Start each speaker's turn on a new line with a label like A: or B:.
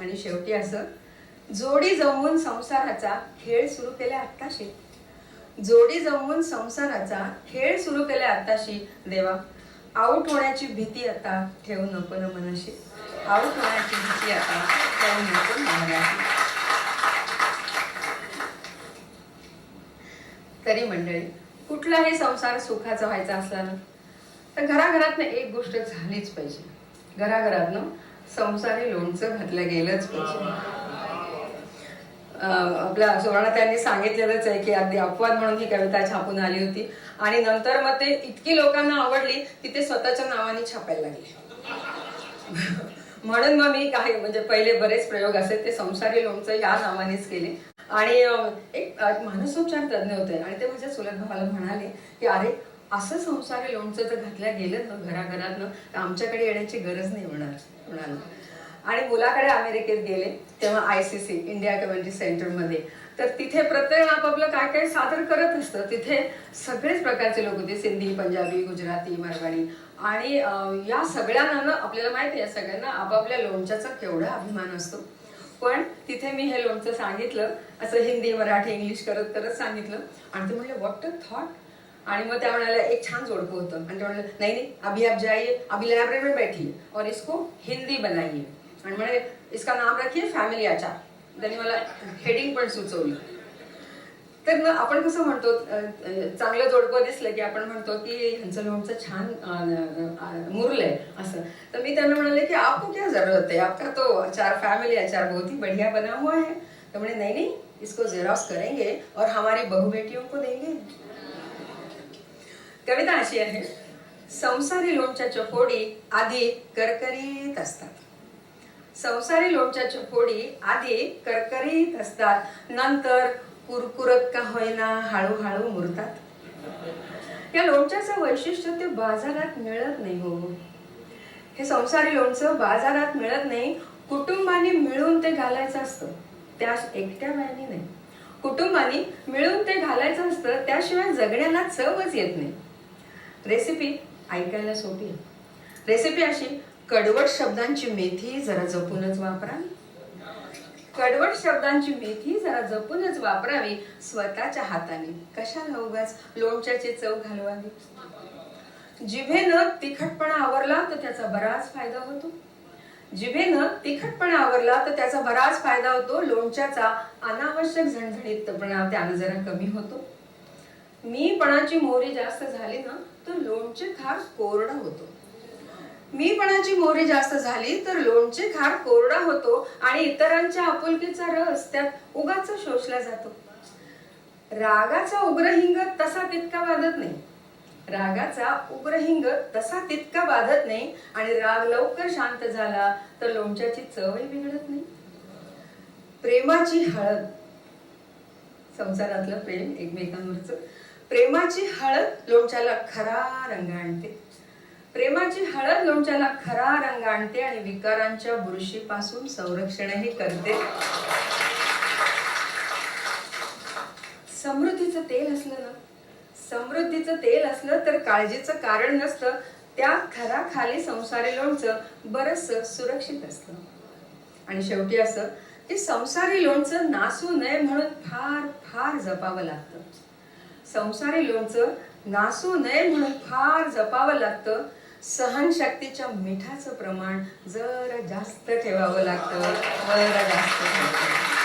A: आणि शेवटी असं जोडी जमवून संसाराचा खेळ सुरू केला आत्ताशी. जोडी जमवून संसाराचा खेळ सुरू केला आत्ताशी देवा. आऊट होण्याची भीती आता ठेवू नको ना मनाशी. आऊट होण्याची भीती आता ठेवू नको मनाशी. तरी मंडळी कुठलाही संसार सुखाचा व्हायचा असला ना तर घराघरातनं एक गोष्ट झालीच पाहिजे. घराघरातनं संसारी लोणचं घातलं गेलंच पाहिजे. आपल्या सुवर्णा त्यांनी सांगितलेलंच आहे की अगदी अपवाद म्हणून ही कविता छापून आली होती. आणि नंतर मग ते इतकी लोकांना आवडली की ते स्वतःच्या नावाने छापायला लागले. म्हणून मग मी काही म्हणजे पहिले बरेच प्रयोग असे ते संसारी लोणचं या नावानेच केले. आणि एक मानसोपचार तज्ञ होते. आणि ते माझ्या चुलत भावाला म्हणाले की अरे असं संसारी लोणचं जर घातल्या गेलं ना घराघरातनं तर आमच्याकडे येण्याची गरज नाही होणार होणार आणि मुलाकडे अमेरिकेत गेले तेव्हा I C C India community सेंटरमध्ये. तर तिथे प्रत्येक आपापलं काय काय सादर करत असतं तिथे सगळेच प्रकारचे लोक होते सिंधी पंजाबी गुजराती मराठी. आणि या सगळ्यांना ना आपल्याला माहिती आहे सगळ्यांना आपापल्या लोणच्याचा केवढा अभिमान असतो. पण तिथे मी हे लोणचं सांगितलं असं हिंदी मराठी इंग्लिश करत करत सांगितलं. आणि ते म्हणजे वॉट अ थॉट आणि मग त्या म्हणाल्या एक छान जोडपं होतं. आणि त्या म्हणाल्या नाही नाही अभी आप जाइए अभी लाइब्रेरी में बैठिए और इसको हिंदी बनाइए. आणि म्हणे इसका नाम रखिए फॅमिली आचार. त्यांनी मला हेडिंग पण सुचवलं. तर आपण कसं म्हणतो चांगलं जोडपं दिसलं की आपण म्हणतो की ह्यांचं लोणचं छान मुरलंय असं. तर मी त्यांना म्हणाले की आपको क्या जरूरत है? आपका तो अचार फॅमिली अचार बहुत ही बढ़िया बना हुआ है. तो म्हणे नाही नाही इसको जेरॉक्स करेंगे और हमारी बहु बेटियों को देंगे. कविता अशी आहे. संसारी लोणच्या फोडी आधी करकरीत असतात. संसारी लोटच्या फोडी आधी करकरीत असतात. नंतर कुरकुरत का होईना हळूहळू मुरतात. या लोणच्याचं वैशिष्ट्य ते बाजारात मिळत नाही हो. हे संसारी लोणचं बाजारात मिळत नाही. कुटुंबाने मिळून ते घालायचं असतं. त्या एकट्या बायाने नाही. कुटुंबाने मिळून ते घालायचं असतं त्याशिवाय जगण्याला चवच येत नाही. रेसिपी ऐकायला सोपी आहे. रेसिपी अशी कडवट शब्दांची मेथी जरा जपूनच वापरा कडवट शब्दांची मेथी जरा जपूनच वापरावी स्वतःच्या हाताने. कशाला उगाच लोणच्याची चव घालवावी? जिभेनं तिखटपणा आवरला तर त्याचा बराच फायदा होतो. जिभेनं तिखटपणा आवरला तर त्याचा बराच फायदा होतो. लोणच्याचा अनावश्यक झणझणीतपणा त्यानं जरा कमी होतो. मीपणाची मोहरी जास्त झाली ना तर लोणचे खार कोरडा होतो. मीपणाची मोहरी जास्त झाली तर लोणचे खार कोरडा होतो आणि इतरांच्या आपुलकीचा रस त्यात उगाच शोषला जातो. रागाचा उग्रहिंग तसा तितका बाधत नाही. रागाचा उग्रहिंग तसा तितका बाधत नाही आणि राग लवकर शांत झाला तर लोणच्याची चवही बिघडत नाही. प्रेमाची हळद. संसारातलं प्रेम एकमेकांवरच. प्रेमाची हळद लोणच्याला खरा रंग आणते. प्रेमाची हळद लोणच्याला खरा रंग आणते आणि विकारांच्या बुरशीपासून संरक्षणही करते. समृद्धीचं तेल असलं ना समृद्धीचं तेल असलं तर काळजीचं कारण नसतं. त्या थराखाली संसारी लोणचं बरस सुरक्षित असतं. आणि शेवटी असं ते संसारी लोणचं नासू नये म्हणून फार फार जपावं लागतं. संसारी लोणचं नासू नये म्हणून फार जपावं लागतं. सहनशक्तीच्या मिठाचं प्रमाण जरा जास्त ठेवावं लागतं. जरा जास्त ठेवावं लागतं.